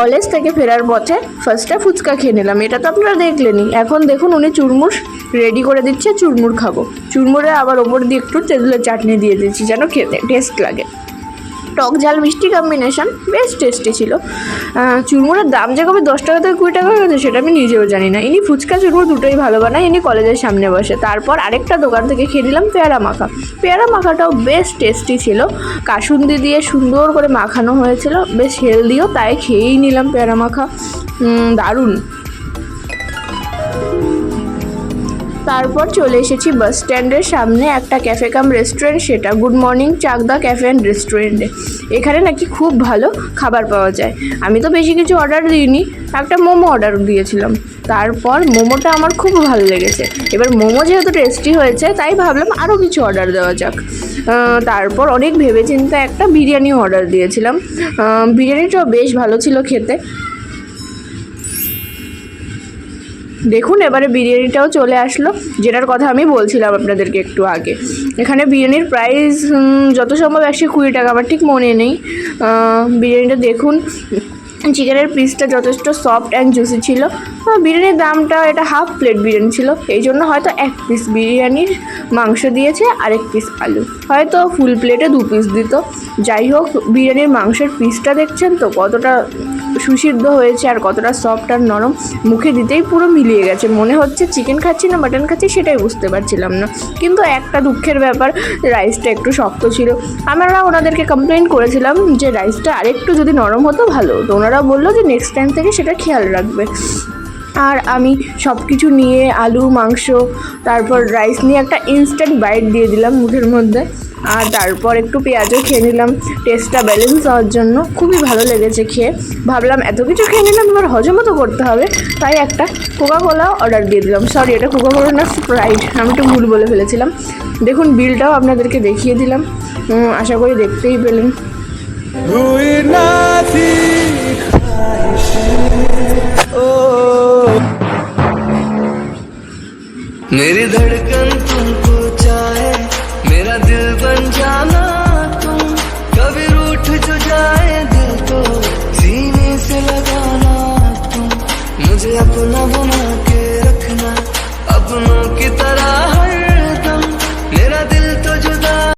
College থেকে ফেরার পথে ফার্স্টটা ফুচকা খেয়ে নিলাম। এটা তো আপনারা দেখলেনি এখন দেখুন উনি চুরমুর রেডি করে দিচ্ছে, চুরমুর খাব। চুরমুরে আবার ওপর দিয়ে একটু তেঁতুলের চাটনি দিয়ে দিচ্ছি, যেন খেতে টেস্ট লাগে। টক ঝাল মিষ্টি কম্বিনেশন বেশ টেস্টি ছিল। চুরমুরের দাম যে কবে দশ টাকা থেকে কুড়ি টাকা হয়ে গেছে সেটা আমি নিজেও জানি না। ইনি ফুচকা চুরমুর দুটোই ভালো বানায়, ইনি কলেজের সামনে বসে। তারপর আরেকটা দোকান থেকে খেয়ে নিলাম পেয়ারা মাখা। পেয়ারা মাখাটাও বেশ টেস্টি ছিল। কাসুন্দি দিয়ে সুন্দর করে মাখানো হয়েছিল, বেশ হেলদিও তাই খেয়েই নিলাম পেয়ারা মাখা। দারুণ। তারপর চলে এসেছি বাস স্ট্যান্ডের সামনে একটা ক্যাফে কাম রেস্টুরেন্ট সেটা good morning Chakdah cafe and রেস্টুরেন্টে এখানে নাকি খুব ভালো খাবার পাওয়া যায়। আমি তো বেশি কিছু অর্ডার দিইনি, একটা মোমো অর্ডার দিয়েছিলাম। তারপর মোমোটা আমার খুব ভালো লেগেছে। এবার মোমো যেহেতু টেস্টি হয়েছে, তাই ভাবলাম আরও কিছু অর্ডার দেওয়া যাক। তারপর অনেক ভেবেচিন্তে একটা বিরিয়ানি অর্ডার দিয়েছিলাম। বিরিয়ানিটাও বেশ ভালো ছিল খেতে। দেখুন, এবারে বিরিয়ানিটাও চলে আসলো। যেটার কথা আমি বলছিলাম আপনাদেরকে একটু আগে। এখানে বিরিয়ানির প্রাইস যত সম্ভব একশো কুড়ি টাকা, আমার ঠিক মনে নেই। বিরিয়ানিটা দেখুন। চিকেনের পিসটা যথেষ্ট সফট অ্যান্ড জুসি ছিল। বিরিয়ানির দামটা এটা হাফ প্লেট বিরিয়ানি ছিল। এই জন্য হয়তো এক পিস বিরিয়ানির মাংস দিয়েছে আর এক পিস আলু। হয়তো ফুল প্লেটে দু পিস দিত। যাই হোক, বিরিয়ানির মাংসের পিসটা দেখছেন তো, কতটা সুসিদ্ধ হয়েছে আর কতটা সফট আর নরম। মুখে দিতেই পুরো মিলিয়ে গেছে। মনে হচ্ছে চিকেন খাচ্ছি না মাটন খাচ্ছি সেটাই বুঝতে পারছিলাম না। কিন্তু একটা দুঃখের ব্যাপার রাইসটা একটু শক্ত ছিল। আমরা ওনাদেরকে কমপ্লেন করেছিলাম যে রাইসটা আরেকটু যদি নরম হতো ভালো হতো। ওনারা বলল যে নেক্সট টাইম থেকে সেটা খেয়াল রাখবে। আর আমি সব কিছু নিয়ে, আলু, মাংস, তারপর রাইস নিয়ে একটা ইনস্ট্যান্ট বাইট দিয়ে দিলাম মুখের মধ্যে। আর তারপর একটু পেঁয়াজও খেয়ে নিলাম। টেস্টটা ব্যালেন্স হওয়ার জন্য খুবই ভালো লেগেছে খেয়ে। ভাবলাম এত কিছু খেয়ে নিলাম, এবার হজমও তো করতে হবে। তাই একটা কোকা কোলা অর্ডার দিয়ে দিলাম। সরি এটা কোকা কোলা না স্প্রাইট আমি একটু ভুল বলে ফেলেছিলাম। দেখুন বিলটাও আপনাদেরকে দেখিয়ে দিলাম। আশা করি দেখতেই পেলেন। मेरी धड़कन